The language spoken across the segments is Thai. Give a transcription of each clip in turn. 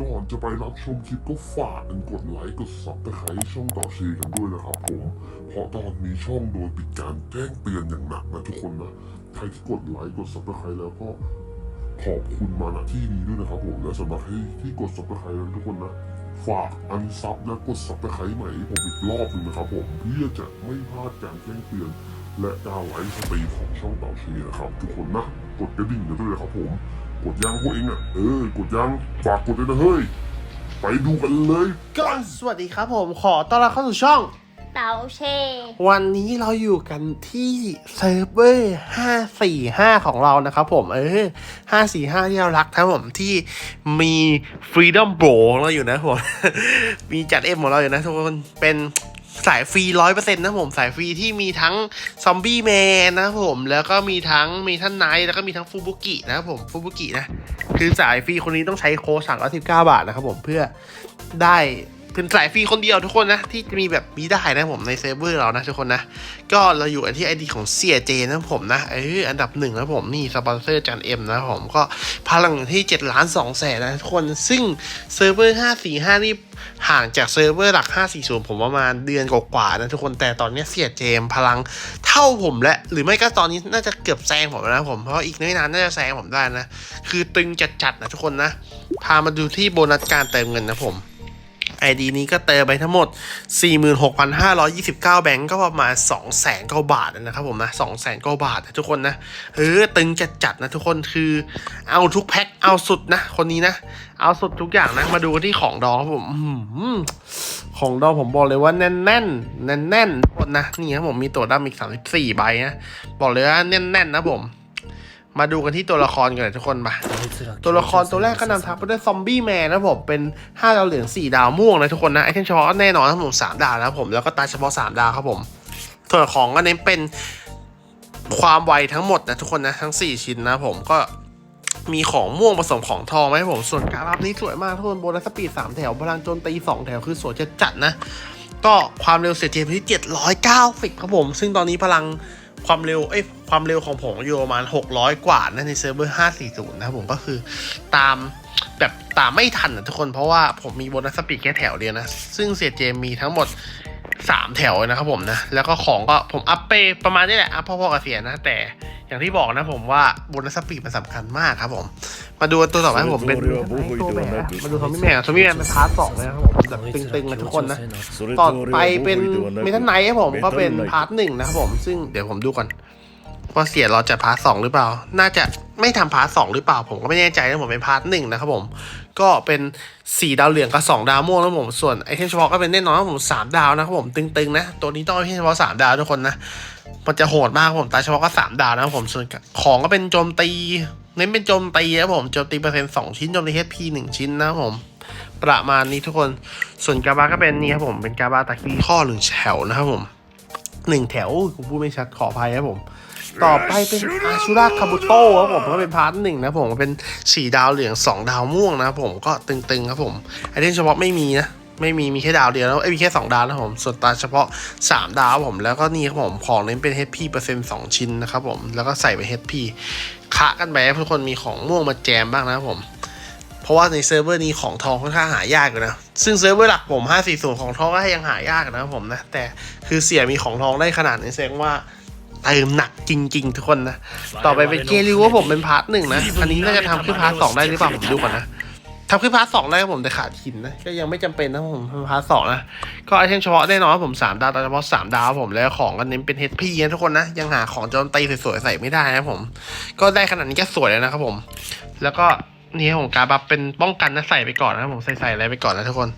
ก่อนจะไปรับชมคลิปก็ฝากกันกดไลค์กดซับสไครต์ช่องต่อชีกันด้วยนะครับผม เพราะตอนนี้ช่องโดนปิดการแจ้งเตือนอย่างหนักนะทุกคนนะ ใครที่กดไลค์กดซับสไครต์แล้วก็ขอบคุณมาณที่นี้ด้วยนะครับผมและสำหรับให้ที่กดซับสไครต์แล้วทุกคนนะ ฝากอันซับและกดซับสไครต์ใหม่ให้ผมอีกรอบหนึ่งนะครับผมเพื่อจะไม่พลาดการแจ้งเตือน และการไลฟ์สตรีมของช่องต่าชีนะครับทุกคนนะกดกระดิ่งกันด้วยนะครับผม กดยังพวกเองอะเออกดยังฝากกดด้วยนะเฮ้ย ไปดูกันเลยก็สวัสดีครับผมขอต้อนรับเข้าสู่ช่อง เต๋าเช่วันนี้เราอยู่กันที่เซิร์ฟเวอร์545 ของเรานะครับผม เออ 545 ที่เรารักนะครับผมที่มี Freedom Bro ของเราอยู่นะผม มีจัดเอ็มของเราอยู่นะทุกคน เป็น สายฟรีร้อยเปอร์เซ็นต์นะผมสายฟรีที่มีทั้งซอมบี้แมนนะผมแล้วก็มีทั้งมีท่านไนท์แล้วก็มีทั้งฟูบุกินะผมฟูบุกินะ คือสายฟรีคนนี้ต้องใช้โค้ดสั่งร้อยสิบเก้าบาทนะครับผมเพื่อได้ เป็นสายฟรีคนเดียวทุกคนนะ ที่จะมีแบบมีได้นะผมในเซิร์ฟเวอร์เรานะทุกคนนะ ก็เราอยู่กันที่ไอดีของเสียเจนะผมนะเอออันดับหนึ่งนะผมนี่สปอนเซอร์จันเอ็มนะผมก็พลังอยู่ที่7ล้าน2แสนนะทุกคนซึ่งเซิร์ฟเวอร์545 นี่ห่างจากเซิร์ฟเวอร์หลัก 540 ผมประมาณเดือนกว่าๆนะทุกคนแต่ตอนนี้เสียเจมพลังเท่าผมและ หรือไม่ก็ตอนนี้น่าจะเกือบแซงผมแล้วนะผมเพราะอีกไม่นานน่าจะแซงผมได้นะ คือตึงจัดๆนะทุกคนนะพามาดูที่โบนัสการเติมเงินนะผม ID นี้ก็เติมไปทั้งหมด 46,529 แบงก์ก็ประมาณ2แสนกว่าบาทนะครับผมนะ2แสนกว่าบาทนะทุกคนนะเออตึงจัดๆนะทุกคนคือเอาทุกแพ็คเอาสุดนะ คนนี้นะ เอาสุดทุกอย่างนะ มาดูกันที่ของดองครับผมของดองผมบอกเลยว่าแน่นแน่นแน่นๆทุกคนนะนี่ครับผมมีตัวดำอีก 34 ใบนะบอกเลยว่าแน่นๆนะผม มาดูกันที่ตัวละครกันเลยทุกคนมาตัวละครตัวแรกก็นำทัพไปด้วยซอมบี้แมนนะครับผมเป็น 5 ดาวเหลือง 4 ดาวม่วงนะทุกคนนะไอเทมเฉพาะแน่นอนครับผม3ดาวนะครับผมแล้วก็ตาเฉพาะ 3 ดาวครับผมส่วนของก็เน้นเป็นความไวทั้งหมดนะทุกคนนะทั้ง 4 ชิ้นนะผมก็มีของม่วงผสมของทองไหมาให้ผมส่วนการรับนี้สวยมากทุกคนโบนัสสปีด 3 แถว พลังโจมตี 2 แถวคือสวยจะจัดนะ ก็ความเร็วเสียเทียมที่ 790 ครับผม ซึ่งตอนนี้พลัง ความเร็วเอ้ยความเร็วของผมอยู่ประมาณ 600 กว่านะในเซิร์ฟเวอร์ 540 นะครับผมก็คือตามแบบตามไม่ทันนะทุกคนเพราะว่าผมมีโบนัสสปีดแค่แถวเดียวนะ ซึ่งเสียเจมมีทั้งหมด 3 แถวนะครับผมนะ แล้วก็ของก็ผมอัพไปประมาณนี้แหละอัพพอๆกับเสียนะ แต่อย่างที่บอกนะผมว่าโบนัสสปีดมันสำคัญมากครับผม มาดูตัวต่อไปผมเป็นตัวแหวนมาดูทอมมี่แมนทอมมี่แมนเป็นพาร์ทสองเลยนะครับผมแบบตึงๆนะทุกคนนะต่อไปเป็นเมทัลไนท์ครับผมก็เป็นพาร์ทหนึ่งนะครับผมซึ่งเดี๋ยวผมดูก่อนว่าเสียเราจะพาร์ทสองหรือเปล่า น่าจะไม่ทำพาร์ทสองหรือเปล่า ผมก็ไม่แน่ใจนะผมเป็นพาร์ทหนึ่งนะครับผม ก็เป็นสี่ดาวเหลืองกับสองดาวม่วงแล้วผม ส่วนไอเทมเฉพาะก็เป็นแน่นอนผมสามดาวนะครับผมตึงๆนะ ตัวนี้ต้องไอเทมเฉพาะสามดาวทุกคนนะ มันจะโหดมากผมตาเฉพาะก็สามดาวนะครับผม ส่วนของก็เป็นโจมตี เน้นเป็นโจมตีนะครับผมโจมตีเปอร์เซ็นต์สองชิ้นโจมตี HP หนึ่งชิ้นนะครับผม ประมาณนี้ทุกคนส่วนกาบาก็เป็นนี่ครับผมเป็นกาบาตะคีข้อหนึ่งแถวนะครับผมหนึ่งแถวผมพูดไม่ชัดขออภัยครับผมต่อไปเป็นอาชูราคาบุโต้ครับผมก็เป็นพาร์ทหนึ่งนะผมเป็นสี่ดาวเหลืองสองดาวม่วงนะผมก็ตึงๆครับผมไอเทมเฉพาะไม่มีนะไม่มีมีแค่ดาวเดียวแล้วเอ้มีแค่สองดาวนะผมส่วนตาเฉพาะสามดาวผมแล้วก็นี่ครับผมของเน้นเป็น HP เปอร์เซ็นต์สองชิ้นนะครับผมแล้วก็ใส่ไป HP คะกันไปให้ทุกคนมีของม่วงมาแจมบ้างนะผม เพราะว่าในเซิร์ฟเวอร์นี้ของทองค่อนข้างหายากอยู่นะ ซึ่งเซิร์ฟเวอร์หลักผม 540 ของทองก็ยังหายากนะผมนะ แต่คือเสียมีของทองได้ขนาดนี้แสดงว่าเติมหนักจริง ๆ ทุกคนนะ ต่อไปเป็นเกลิวว่าผมเป็นพาร์ทหนึ่งนะ อันนี้น่าจะทำขึ้นพาร์ทสองได้หรือเปล่าผมดูก่อนนะ ทำขึ้นพาร์ทสองได้ครับผมแต่ขาดหินนะก็ยังไม่จำเป็นนะผมทำพาร์ทสองนะก็ไอเทมเฉพาะแน่นอนว่าผมสามดาวแต่เฉพาะสามดาวผมแล้วของก็เน้นเป็น HP นะทุกคนนะยังหาของโจมตีสวยๆใส่ไม่ได้นะผมก็ได้ขนาดนี้ก็สวยแล้วนะครับผม แล้วก็นี่ผมการบัฟเป็นป้องกันนะใส่ไปก่อนนะผมใส่ใส่อะไรไปก่อนนะทุกคน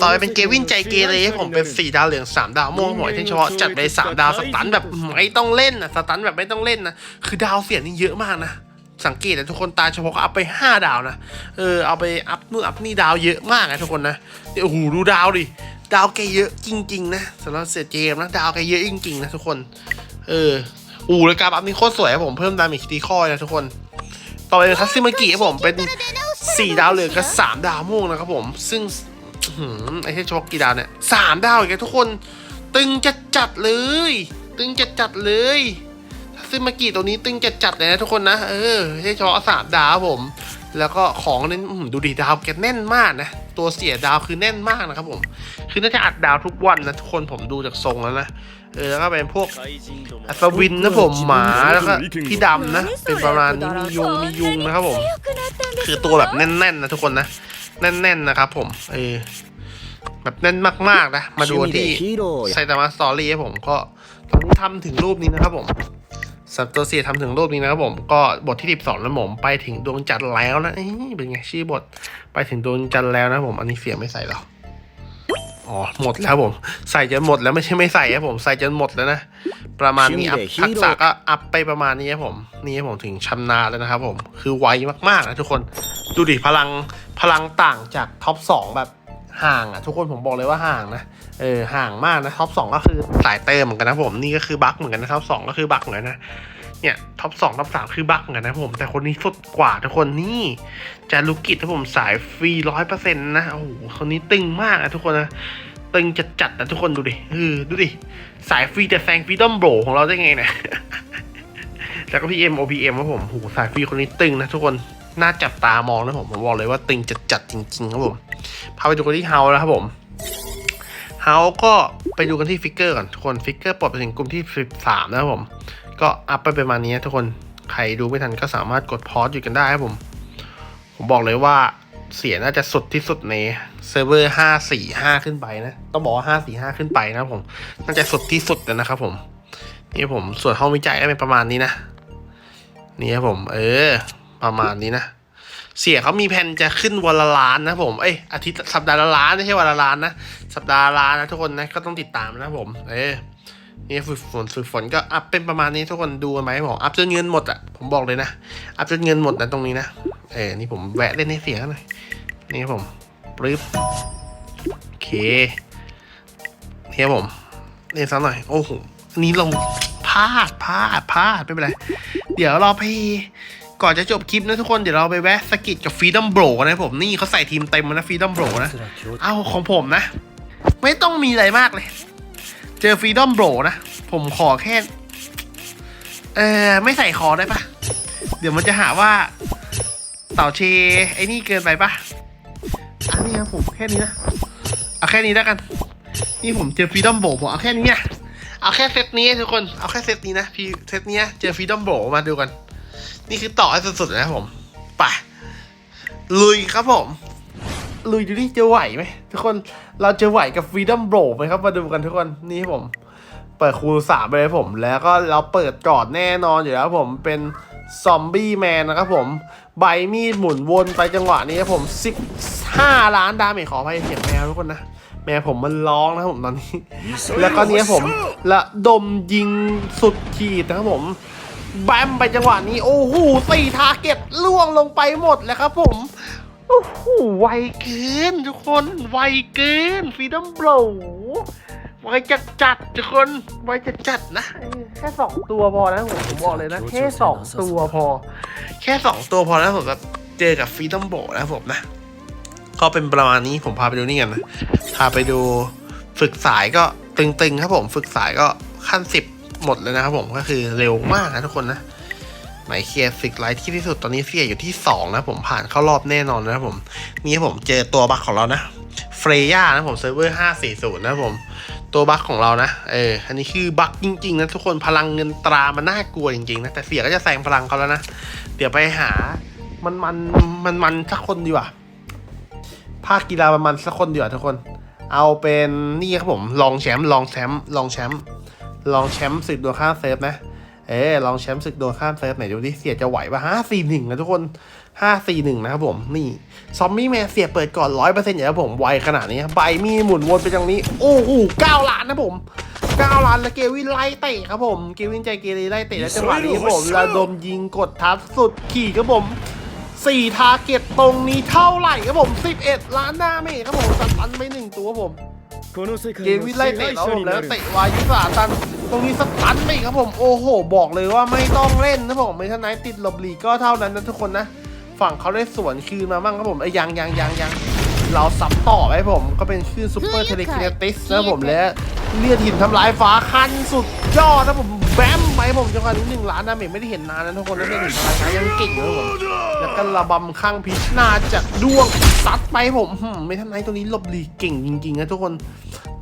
ต่อไปเป็นเกวินใจเกเรผมเป็นสี่ดาวเหลืองสามดาวม่วงหมวยที่เฉพาะจัดไปสามดาวสตันแบบไม่ต้องเล่นนะสตันแบบไม่ต้องเล่นนะคือดาวเสียนี่เยอะมากนะ สังเกตนะทุกคนตาเฉพาะก็อัพไปห้าดาวนะเออเอาไปอัพนู่นอัพนี่ดาวเยอะมากนะทุกคนนะเดี๋ยโอ้โหดูดาวดิดาวแกเยอะจริง ๆ นะสำหรับเสียเจมนะดาวแกเยอะจริงๆนะทุกคน เอออูแล้วการบัฟนี่โคตรสวยครับผมเพิ่มดาเมจตีข้อนะทุกคน ต่อไปเป็นคัสซิมากิครับผมเป็นสี่ดาวเหลือกับสามดาวม่วงนะครับผม ซึ่งไอ้ที่ช็อกกี่ดาวเนี่ยสามดาวอีกแล้วทุกคน ตึงจัดจัดเลย ตึงจัดจัดเลย ซึ่งเมื่อกี้ตัวนี้ตึงจัดจัดๆเลยนะทุกคนนะ เออไอ้ที่ช็อกสามดาวครับผม แล้วก็ของเน้นอื้อหือดูดิดาวแกแน่นมากนะ ตัวเสียดาวคือแน่นมากนะครับผม คือน่าจะอัดดาวทุกวันนะทุกคนผมดูจากทรงแล้วนะเออแล้วก็เป็นพวกอัศวินนะผมหมาแล้วก็พี่ดำนะ เป็นประมาณนี้มียุงมียุงนะครับผม คือตัวแบบแน่นๆนะทุกคนนะ แน่นๆนะครับผมเออแบบแน่นมากๆนะ มาดูที่ไซตามะสตอรี่ครับผมก็ตอนนี้ทำถึงรูปนี้นะครับผม สัตว์ตัวเสียทำถึงรูปนี้นะครับผม ก็บทที่12แล้วผมไปถึงดวงจันทร์แล้วนะเอ้ยเป็นไงชื่อบทไปถึงดวงจันทร์แล้วนะผม อันนี้เสียงไม่ใส่หรออ๋อหมดแล้วผม ใส่จนหมดแล้วไม่ใช่ไม่ใส่ครับผมใส่จนหมดแล้วนะประมาณนี้อัพทักษะก็อัพไปประมาณนี้ครับผม นี่ครับผมถึงชำนาญแล้วนะครับผมคือไวมากๆนะทุกคนดูดิพลังพลังต่างจากท็อปสองแบบ ห่างอะทุกคนผมบอกเลยว่าห่างนะเออห่างมากนะท็อปสองก็คือสายเติมเหมือนกันนะผมนี่ก็คือบั๊กเหมือนกันนะท็อปสองก็คือบั๊กเหมือนกันนะเนี่ยท็อปสองท็อปสามคือบั๊กเหมือนกันนะผม แต่คนนี้สุดกว่าทุกคนนี่จารุกิจนะผมสายฟรีร้อยเปอร์เซ็นต์นะโอ้โหคนนี้ตึงมากนะทุกคนนะตึงจัดจัดนะทุกคนดูดิเออดูดิสายฟรีแต่แซงฟรีดอมโบรของเราได้ไงเนี่ยแล้วก็พีเอ็มโอพีเอ็มครับผมโหสายฟรีคนนี้ตึงนะทุกคน น่าจับตามองนะผมผมบอกเลยว่าตึงจัดจัดจริงๆครับผมพาไปดูกันที่เฮาแล้วครับผมเฮาก็ไปดูกันที่ฟิกเกอร์ก่อนทุกคนฟิกเกอร์ปลดไปถึงกลุ่มที่ 13 นะครับผม ก็อัพไปประมาณนี้ทุกคนใครดูไม่ทันก็สามารถกดพอสอยู่กันได้ครับผม ผมบอกเลยว่าเสียน่าจะสุดที่สุดในเซิร์ฟเวอร์ 545 ขึ้นไปนะ ต้องบอกว่า 545 ขึ้นไปนะครับผม น่าจะสุดที่สุดแล้วนะครับผม นี่ผมส่วนห้องวิจัยก็เป็นประมาณนี้นะ นี่ครับผม เออ ประมาณนี้นะ เสียเขามีแผนจะขึ้นวันละล้านนะผม เอ้ยอาทิตย์สัปดาห์ละล้านไม่ใช่วันละล้านนะ สัปดาห์ละล้านนะทุกคนนะก็ต้องติดตามนะผม เออนี่ฝึกฝนฝึกฝนก็อัพเป็นประมาณนี้ทุกคนดูไหมผมอัพจนเงินหมดอะผมบอกเลยนะอัพจนเงินหมดนะตรงนี้นะเออนี่ผมแวะเล่นให้เสียหน่อยนี่ผมปึ๊บโอเคนี่ผมเล่นสักหน่อยโอ้โหอันนี้ลงพลาดพลาดพลาดไม่เป็นไรเดี๋ยวเราไป ก่อนจะจบคลิปนะทุกคนเดี๋ยวเราไปแวะสกิดกับฟรีดอมโบรนะผมนี่เขาใส่ทีมเต็มมานะฟรีดอมโบรนะ เอาของผมนะ ไม่ต้องมีอะไรมากเลย เจอฟรีดอมโบรนะ ผมขอแค่ เออไม่ใส่คอได้ปะเดี๋ยวมันจะหาว่าเต่าเชไอ้นี่เกินไปปะอันนี้ครับผมแค่นี้นะ เอาแค่นี้แล้วกัน นี่ผมเจอฟรีดอมโบผมเอาแค่นี้นะเอาแค่เซตนี้ทุกคน เอาแค่เซตนี้นะพี่เซตนี้เจอฟรีดอมโบมาดูกัน นี่คือต่อให้สุดๆนะครับผมไปลุยครับผม ลุยดูดิจะไหวไหมทุกคนเราจะไหวกับ Freedom Bro ไหมครับมาดูกันทุกคนนี่ครับผม เปิดคูณสามไปเลยผม แล้วก็เราเปิดก่อนแน่นอนอยู่แล้วผมเป็นซอมบี้แมนนะครับผม ใบมีดหมุนวนไปจังหวะนี้ครับผม 15 ล้านดาเมจขออภัยเสียงแมวทุกคนนะ แมวผมมันร้องนะครับผมตอนนี้ แล้วก็เนี้ยผม ละดมยิงสุดขีดนะครับผม แบมไปจังหวะนี้ โอ้โหสี่ทาร์เก็ตล่วงลงไปหมดแล้วครับผมโอ้โหไวเกินทุกคนไวเกินฟีดอมโบรไวจัดจัดทุกคนไวจัดจัดนะแค่สองตัวพอนะผมผมบอกเลยนะ แค่สองตัวพอ แค่สองตัวพอแล้วผมแบบเจอกับฟีดอมโบนะผมนะ ก็เป็นประมาณนี้ผมพาไปดูนี่กันนะพาไปดูฝึกสายก็ตึงๆครับผมฝึกสายก็ขั้นสิบ หมดเลยนะครับผมก็คือเร็วมากนะทุกคนนะหมายเคลียร์สิกไลท์ที่ที่สุดตอนนี้เสียอยู่ที่ 2 นะผมผ่านเข้ารอบแน่นอนนะผมนี่ผมเจอตัวบัคของเรานะเฟรย่านะผมเซิร์ฟเวอร์540นะครับผมตัวบัคของเรานะเอออันนี้คือบัคจริง ๆ นะทุกคนพลังเงินตรามันน่ากลัวจริงๆนะแต่เสียก็จะแซงพลังเขาแล้วนะเดี๋ยวไปหามันมันมันมันสักคนดีกว่าภาคกีฬาประมาณสักคนดีกว่าทุกคน เอาเป็นนี่ครับผมลองแชมป์ลองแชมป์ลองแชมป์ ลองแชมป์ศึกดวลข้ามเซิร์ฟนะ เออลองแชมป์ศึกดวลข้ามเซิร์ฟไหนดูดิเสียจะไหวปะห้าสี่หนึ่งนะทุกคนห้าสี่หนึ่งนะครับผม นี่ซอมบี้แมนเสียเปิดก่อนร้อยเปอร์เซ็นต์อย่างนี้ผมไวขนาดนี้ใบมีหมุนวนไปตรงนี้ โอ้โหเก้าล้านนะผมเก้าล้านแล้วเกวินไล่เตะครับผม เกวินใจเกเรไล่เตะแล้วจังหวะนี้ครับผมระดมยิงกดทับสุดขี่ครับผมสี่ทาร์เก็ตตรงนี้เท่าไหร่ครับผม11ล้านหน้าเมจครับผมสตันไปหนึ่งตัวครับผมเกมวิทไล่เตะแล้วผมแล้วเตะวายุสาตันต รงนี้สตันไปอีกครับผมโอ้โห บอกเลยว่าไม่ต้องเล่นนะผมไม่ท่านไหนติดหลบหลีกก็เท่านั้นนะทุกคนนะ ฝั่งเขาได้สวนคืนมาบ้างครับผมไอ้ยยังยังยังยังเราซับต่อไว้ผมก็เป็นคลื่นซูเปอร์เทเลคิเนติสนะผมและเลียดหินทำลายฟ้าคันสุดยอดนะผมแบมไปผมจังหวะนี้หนึ่งล้านดาเมจไม่ได้เห็นนานนะทุกคนแล้วได้เห็นอะไรนะยังเก่งเลยผมแล้วก็ระบำข้างพิชน่าจะด้วงซัดไปผมหืมไม่ทันไรตัวนี้หลบหลีกเก่งจริงๆนะทุกคน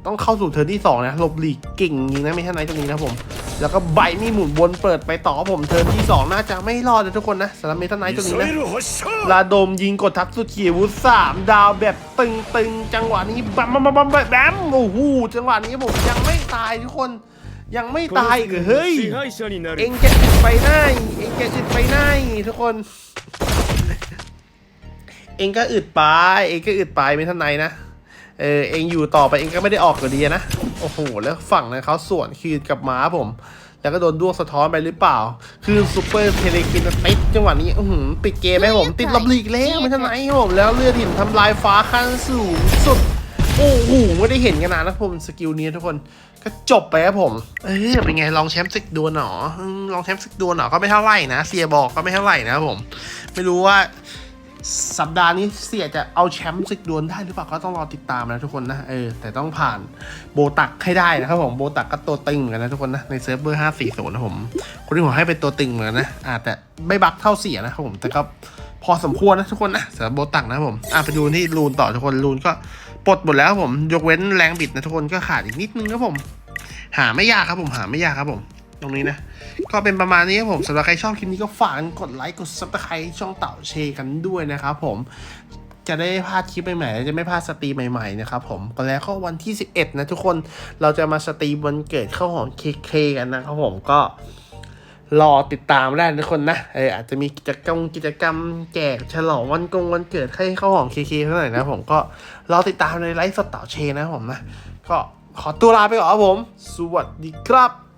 ต้องเข้าสู่เทิร์นที่2นะหลบหลีกเก่งจริงนะไม่ใช่ไนท์ตรงนี้นะผม แล้วก็ใบมีหมุนวนเปิดไปต่อผมเทิร์นที่ 2 น่าจะไม่รอดนะทุกคนนะสำหรับเมทัลไนท์ตรงนี้นะลาดมยิงกดทับสุดขีวุฒิสามดาวแบบตึงๆ จังหวะนี้บัมบัมบัมบัมแบมโอ้โหจังหวะนี้ผมยังไม่ตายทุกคนยังไม่ตายเฮ้ย เองจะติดไปไหนเองจะติดไปไหนทุกคน เองก็อึดไป เองก็อึดไปไม่ทันไหนนะ เออเองอยู่ต่อไปเองก็ไม่ได้ออกอยู่ดีนะ โอ้โห แล้วฝั่งนั้นเขาสวนคืนกับม้าผม แล้วก็โดนด้วงสะท้อนไปหรือเปล่า คือซูเปอร์เทเลกินติดจังหวะนี้อื้อหือติดเกมไหมผมติดลบลีกแล้วไม่ทันไหนผมแล้วเลือดหินทำลายฟ้าขั้นสูงสุดโอ้โหไม่ได้เห็นกันนานนะผมสกิลนี้ทุกคนก็จบไปครับผม เออเป็นไงลองแชมป์ศึกดวลหนอลองแชมป์ศึกดวลหนอก็ไม่เท่าไหร่นะเสียบอกก็ไม่เท่าไหร่นะผม ไม่รู้ว่า สัปดาห์นี้เสียจะเอาแชมป์ศึกดวลได้หรือเปล่าก็ต้องรอติดตามนะทุกคนนะเออแต่ต้องผ่านโบตักให้ได้นะครับผมโบตักก็ตัวตึงเหมือนกันนะทุกคนนะในเซิร์ฟเวอร์ห้าสี่ศูนย์นะผมคนที่ผมให้เป็นตัวตึงเหมือนนะอ่าแต่ไม่บักเท่าเสียนะครับผมแต่ก็พอสมควรนะทุกคนนะสำหรับโบตักนะผมอะไปดูที่รูนต่อทุกคนรูนก็ปลดหมดแล้วผมยกเว้นแรงบิดนะทุกคนก็ขาดอีกนิดนึงครับผม หาไม่ยากครับผมหาไม่ยากครับผม ตรงนี้นะ ก็เป็นประมาณนี้ครับผมสำหรับใครชอบคลิปนี้ก็ฝากกดไลค์กดซับสไครต์ช่องเต่าเชกันด้วยนะครับผมจะได้พลาดคลิปใหม่ๆ จะไม่พลาดสตรีมใหม่ๆ นะครับผมก็แล้วก็วันที่ 11 นะทุกคน เราจะมาสตรีมวันเกิดข้าวหอมเคเคกันนะครับผมก็รอติดตามได้ทุกคนนะเอออาจจะมีกิจกรรมกิจกรรมแจกฉลองวันกงวันเกิดให้ข้าวหอมเคเคเท่าไหร่นะผมก็รอติดตามในไลฟ์สดเต่าเชนะผมนะ ก็ขอตัวลาไปก่อนครับผม สวัสดีครับ